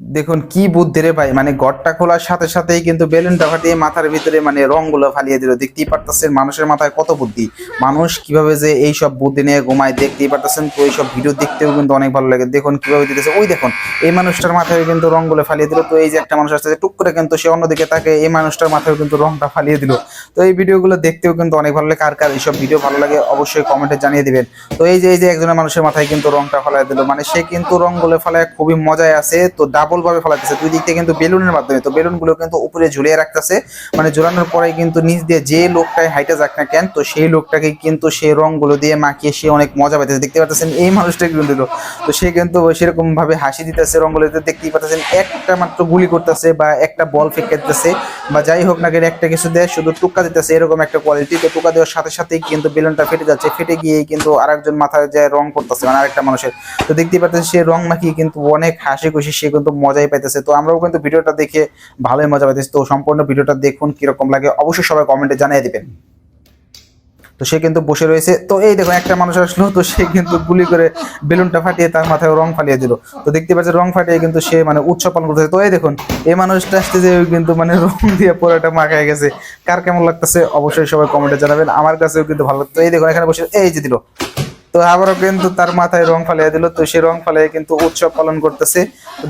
দেখুন, কি বুদ্ধি রে ভাই? মানে গড়টা খোলার সাথে সাথেই কিন্তু বেলুনটা ফাটিয়ে মাথার ভিতরে মানে রংগুলো ফালিয়ে দিল। দেখতেই পারতেছেন মানুষের মাথায় কত বুদ্ধি। মানুষ কীভাবে যে এই সব বুদ্ধি নিয়ে ঘুমায় দেখতেই পারতেছেন, তো এই সব ভিডিও দেখতেও কিন্তু অনেক ভালো লাগে। দেখুন, কীভাবে দিতেছে। ওই দেখুন, এই মানুষটার মাথায় কিন্তু রংগুলো ফালিয়ে দিল। তো এই যে একটা মানুষ আসছে টুক করে কিন্তু সে অন্যদিকে তাকে এই মানুষটার মাথায় কিন্তু রংটা ফালিয়ে দিল। তো এই ভিডিওগুলো দেখতেও কিন্তু অনেক ভালো লাগে। কার কার এইসব ভিডিও ভালো লাগে অবশ্যই কমেন্টে জানিয়ে দিবেন। তো এই যে এই যে একজনের মানুষের মাথায় কিন্তু রংটা ফালাই দিল। মানে সে কিন্তু রংগুলো ফালায় খুবই মজায় আছে। তো ডাবল ভাবে দুই দিক থেকে কিন্তু বেলুনের মাধ্যমে। তো বেলুনগুলো কিন্তু উপরে ঝুলিয়ে রাখতেছে। মানে ঝুলানোর পরে কিন্তু নিচ দিয়ে যে লোকটাই হাইটে যাক না কেন, তো সেই লোকটাকে কিন্তু সেই রংগুলো দিয়ে মাখিয়ে সে অনেক মজা পাইতেছে। দেখতে পাচ্ছেন এই মানুষটা কিন্তু তো। সে কিন্তু সেরকম ভাবে হাসি দিতেছে রংগুলো দেখতেই পাচ্ছেন একটা মাত্র গুলি করতেছে বা একটা বল ফেঁকে দিতেছে বা যাই হোক না কেন, একটা কিছু দেয়, শুধু টুকা দিতেছে এরকম একটা কোয়ালিটি তো টুকা দেওয়ার সাথে সাথেই কিন্তু বেলুনটা ফেটে যাচ্ছে। ফেটে গিয়ে কিন্তু আরেকজন মাথায় যায় রং করতেছে মানে আরেকটা মানুষের। তো দেখতেই পাচ্ছেন সে রং মাখিয়ে কিন্তু অনেক হাসি খুশি, সে কিন্তু মজাই পাইতেছে। তো আমরাও কিন্তু ভিডিওটা দেখে ভালোই মজা পাইতেছি। তো সম্পূর্ণ ভিডিওটা দেখুন, কীরকম লাগে অবশ্যই সবাই কমেন্টে জানিয়ে দিবেন। তো সে কিন্তু বসে রয়েছে। তো এই দেখো একটা মানুষ আসলো, তো সে কিন্তু গুলি করে বেলুনটা ফাটিয়ে তার মাথায় রং ফাটিয়ে দিল। তো দেখতে পাচ্ছে রং ফাটিয়ে কিন্তু সে মানে উৎসব পালন করতেছে। তো এই দেখুন, এই মানুষটা আসতে যে কিন্তু মানে রং দিয়ে পুরোটা মাখায় গেছে। কার কেমন লাগতেছে, অবশ্যই সবাই কমেন্টে জানাবেন। আমার কাছেও কিন্তু ভালো লাগতো এই দেখুন, এখানে বসে, এই যে দিল। তো আবারও কিন্তু তার মাথায় রং ফালিয়ে দিল। তো সেই রং ফালিয়ে কিন্তু উৎসব পালন করতেছে।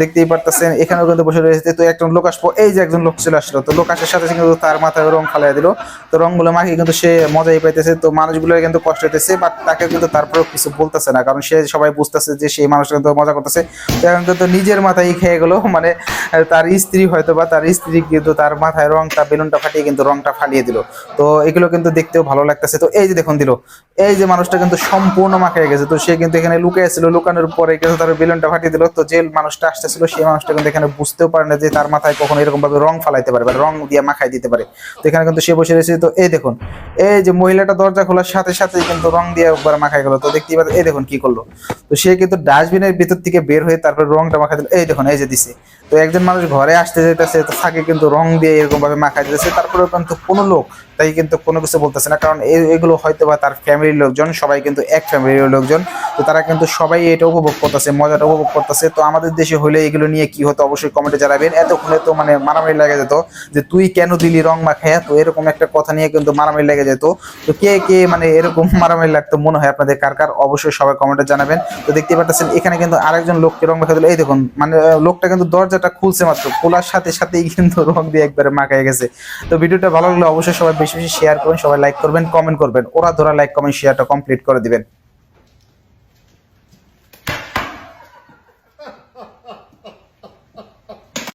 দেখতেই পারতেছেন, এখানেও কিন্তু বসে রয়েছে। তো একজন লোক আসব এই যে একজন লোক চলে আসলো, তো লোক আসার সাথে সাথে কিন্তু তার মাথায় রং ফালিয়ে দিল। তো রংগুলো মাখিয়ে কিন্তু সে মজাই পাইতেছে। তো মানুষগুলো কিন্তু কষ্ট হইতেছে বাট তাকে কিন্তু তারপরেও কিছু বলতেছে না, কারণ সে সবাই বুঝতেছে যে সেই মানুষটা কিন্তু মজা করতেছে। তো এখন কিন্তু নিজের মাথায় খেয়ে গেলো মানে তার স্ত্রী হয়তো বা তার স্ত্রী কিন্তু তার মাথায় রংটা, বেলুনটা ফাটিয়ে কিন্তু রংটা ফালিয়ে দিল। তো এগুলো কিন্তু দেখতেও ভালো লাগতেছে। তো এই যে দেখুন দিল এই যে মানুষটা কিন্তু সম্পূর্ণ মাখায় গেছে। তো সে কিন্তু এখানে লুকিয়ে ছিল, লুকানোর পরে কিন্তু তার বেলুনটা ফাটিয়ে দিল। তো যে মানুষটা আসতেছিল, সেই মানুষটা কিন্তু এখানে বুঝতেও পারে না যে তার মাথায় কখনো এরকম ভাবে রং ফালাইতে পারে রং দিয়ে মাখাই দিতে পারে। তো এখানে কিন্তু সে বসে রয়েছে। তো এই দেখুন, এই যে মহিলাটা দরজা খোলার সাথে সাথে কিন্তু রং দিয়ে একবার মাখাই গেল। তো দেখতেই পাচ্ছেন, এই দেখুন কি করল। তো সে কিন্তু ডাস্টবিনের ভিতর থেকে বের হয়ে তারপর রংটা মাখাই দিল। এই দেখুন, এই যে দিছে। তো একজন মানুষ ঘরে আসতে যেতেছে তো তাকে কিন্তু রং দিয়ে এরকম ভাবে মাখাই দিতেছে। তারপরেও কিন্তু কোনো লোক তাই কিন্তু কোনো কিছু বলতেছে না। কারণ এগুলো হয়তো বা তার ফ্যামিলির লোকজন, সবাই কিন্তু এক ফ্যামিলির লোকজন। তো তারা কিন্তু সবাই এটা উপভোগ করতেছে, মজাটা উপভোগ করতেছে। তো আমাদের দেশে হলে এগুলো নিয়ে কি হতো অবশ্যই কমেন্টে জানাবেন। এতক্ষণে তো মানে মারামারি লেগে যেত যে, তুই কেন দিলি রং মাখায় তো এরকম একটা কথা নিয়ে কিন্তু মারামারি লেগে যেত। তো কে কে মানে এরকম মারামারি লাগতো মনে হয় আপনাদের কার কার? অবশ্যই সবাই কমেন্টে জানাবেন। তো দেখতে পাচ্ছেন এখানে কিন্তু আরেকজন লোককে রং মাখা দিল এই দেখুন মানে লোকটা কিন্তু দরজাটা খুলছে মাত্র। খোলার সাথে সাথেই কিন্তু রং দিয়ে একবারে মাখায় গেছে। তো ভিডিওটা ভালো লাগলে অবশ্যই সবাই বেশি বেশি শেয়ার করবেন, সবাই লাইক করবেন কমেন্ট করবেন। ওরা ধরা লাইক কমেন্ট শেয়ারটা কমপ্লিট করে দিবেন।